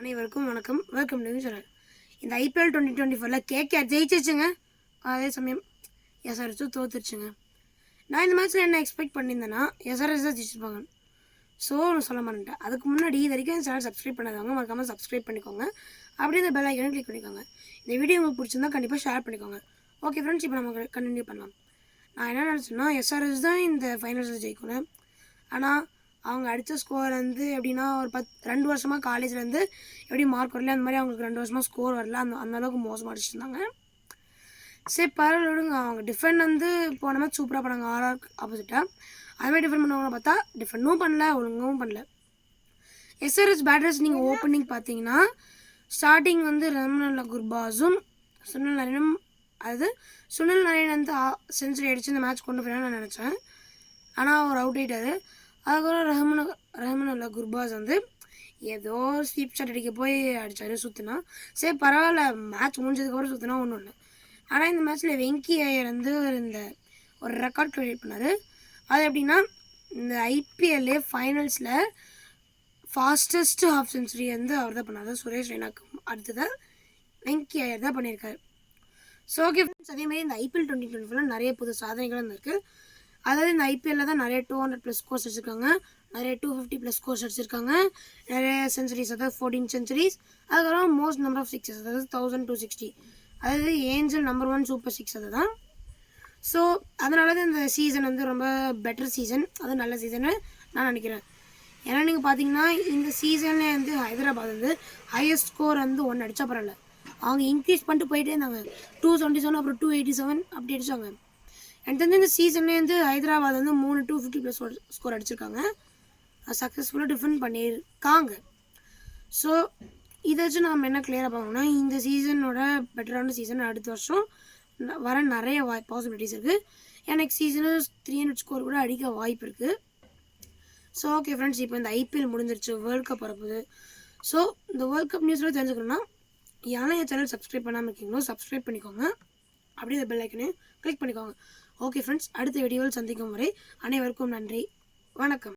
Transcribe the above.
அனைவருக்கும் வணக்கம். Welcome to channel இந்த ஐபிஎல் டுவெண்ட்டி டுவெண்ட்டி ஃபோரில் கேகேஆர் ஜெயிச்சிச்சுங்க அதே சமயம் எஸ்ஆர்எஸ் தோத்துருச்சுங்க. நான் இந்த மேட்ச்சில் என்ன எக்ஸ்பெக்ட் பண்ணியிருந்தேன்னா எஸ்ஆர்எஸ் தான் ஜெயிச்சிருப்பாங்க. ஸோ நான் சொல்ல மாட்டேன் அதுக்கு முன்னாடி இது வரைக்கும் சேனல் சப்ஸ்கிரைப் பண்ணாதவங்க மறக்காமல் சப்ஸ்கிரைப் பண்ணிக்கோங்க. அப்படியே இந்த பெல் ஐக்கனை கிளிக் பண்ணிக்கோங்க. இந்த வீடியோ உங்களுக்கு பிடிச்சிருந்தா கண்டிப்பாக ஷேர் பண்ணிக்கோங்க. ஓகே ஃப்ரெண்ட்ஸ் இப்போ நம்ம கண்டினியூ பண்ணலாம். நான் என்ன நினச்சேன்னா எஸ்ஆர்எஸ் தான் இந்த ஃபைனல்ஸில் ஜெயிக்கணும். ஆனால் அவங்க அடித்த ஸ்கோர் வந்து எப்படின்னா ஒரு பத் ரெண்டு வருஷமாக காலேஜ்லேருந்து எப்படி மார்க் வரல அந்த மாதிரி அவங்களுக்கு ரெண்டு வருஷமாக ஸ்கோர் வரல. அந்த அந்த அளவுக்கு மோசமாக அடிச்சிருந்தாங்க. சரி பரவாயில்ல விடுங்க. அவங்க டிஃபெண்ட் வந்து போன மாதிரி சூப்பராக பண்ணாங்க ஆர்ஆர் ஆப்போசிட்டாக அது மாதிரி டிஃபெண்ட் பண்ணவங்க பார்த்தா டிஃபெண்டும் பண்ணல ஒழுங்கவும் பண்ணல. எஸ்ஆர்எஸ் பேட்டர்ஸ் நீங்கள் ஓப்பனிங் பார்த்தீங்கன்னா ஸ்டார்டிங் வந்து ரமணல்ல குர்பாஸும் சுனில் நரேனும் அதாவது சுனில் நரேன் வந்து செஞ்சுரி அடித்து இந்த மேட்ச் கொண்டு போயிடலாம் நான் நினச்சேன். ஆனால் அவர் அவுட் ஆகிட்டார் அதுக்கப்புறம் ரஹமன் ரஹ்மன் அல்லா குர்பாஸ் வந்து ஏதோ ஸ்வீப் ஷாட் அடிக்க போய் அடித்தாரு சுற்றினா சரி பரவாயில்ல மேட்ச் முடிஞ்சதுக்கப்புறம் சுற்றினா ஒன்றும் ஒன்று ஆனால் இந்த மேட்ச்சில் வெங்கி ஐயர் வந்து இந்த ஒரு ரெக்கார்ட் கிரியேட் பண்ணார். அது எப்படின்னா இந்த ஐபிஎல்லே ஃபைனல்ஸில் ஃபாஸ்டஸ்ட் ஹாஃப் செஞ்சுரி வந்து அவர் தான் பண்ணார். சுரேஷ் ரெய்னாக்கு அடுத்ததாக வெங்கி ஐயர் தான் பண்ணியிருக்காரு ஸோ ஓகே ஃப்ரெண்ட்ஸ் அதே மாதிரி இந்த ஐபிஎல் டுவெண்ட்டி டுவெண்ட்டி ஃபோரில் நிறைய புது சாதனைகள் இருக்குது அதாவது இந்த ஐபிஎல்ல தான் நிறைய டூ ஹண்ட்ரட் ப்ளஸ் ஸ்கோர்ஸ் வச்சுருக்காங்க. நிறைய டூ ஃபிஃப்டி ப்ளஸ் ஸ்கோர்ஸ் அடிச்சிருக்காங்க நிறைய சென்ச்சுரிஸ் அதாவது ஃபோர்டீன் சென்ச்சுரிஸ் அதுக்கப்புறம் மோஸ்ட் நம்பர் ஆஃப் சிக்ஸஸ் அதாவது தௌசண்ட் டூ சிக்ஸ்டி அதாவது angel number one super six அதுதான். ஸோ அதனால தான் இந்த சீசன் வந்து ரொம்ப பெட்டர் சீசன் அது நல்ல சீசன்னு நான் நினைக்கிறேன். ஏன்னா நீங்கள் பார்த்தீங்கன்னா இந்த சீசன்லேயே வந்து ஹைதராபாத் வந்து ஹையஸ்ட் ஸ்கோர் வந்து ஒன்று அடித்தா பரவாயில்ல. அவங்க இன்க்ரீஸ் பண்ணிட்டு போயிட்டே இருந்தாங்க. டூ டுவெண்ட்டி செவன் அப்புறம் டூ எயிட்டி செவன் அப்படி அடிச்சாங்க. எனக்கு தெரிஞ்ச இந்த சீசன்லேயே வந்து ஹைதராபாத் வந்து மூணு டூ ஃபிஃப்டி ப்ளஸ் ஸ்கோர் அடிச்சிருக்காங்க. சக்ஸஸ்ஃபுல்லாக டிஃபெண்ட் பண்ணியிருக்காங்க. ஸோ இதை வச்சு நம்ம என்ன கிளியராக பார்க்கணும்னா இந்த சீசனோட பெட்டரான சீசன் அடுத்த வருஷம் வர நிறைய வாய் பாசிபிலிட்டிஸ் இருக்குது எனக்கு சீசனு த்ரீ ஹண்ட்ரட் ஸ்கோர் கூட அடிக்க வாய்ப்பு இருக்குது ஸோ ஓகே ஃப்ரெண்ட்ஸ் இப்போ இந்த ஐபிஎல் முடிஞ்சிருச்சு வேர்ல்ட் கப் வரப்போகுது. ஸோ இந்த வேர்ல்ட் கப் நியூஸில் தெரிஞ்சுக்கணும்னா யானை என் சேனல் சப்ஸ்கிரைப் பண்ணாமல் இருக்கீங்களோ சப்ஸ்கிரைப் பண்ணிக்கோங்க. அப்படியே இந்த பெல் ஐக்கனையும் கிளிக் பண்ணிக்கோங்க. ஓகே ஃப்ரெண்ட்ஸ் அடுத்த வீடியோவில் சந்திக்கும் வரை அனைவருக்கும் நன்றி. வணக்கம்.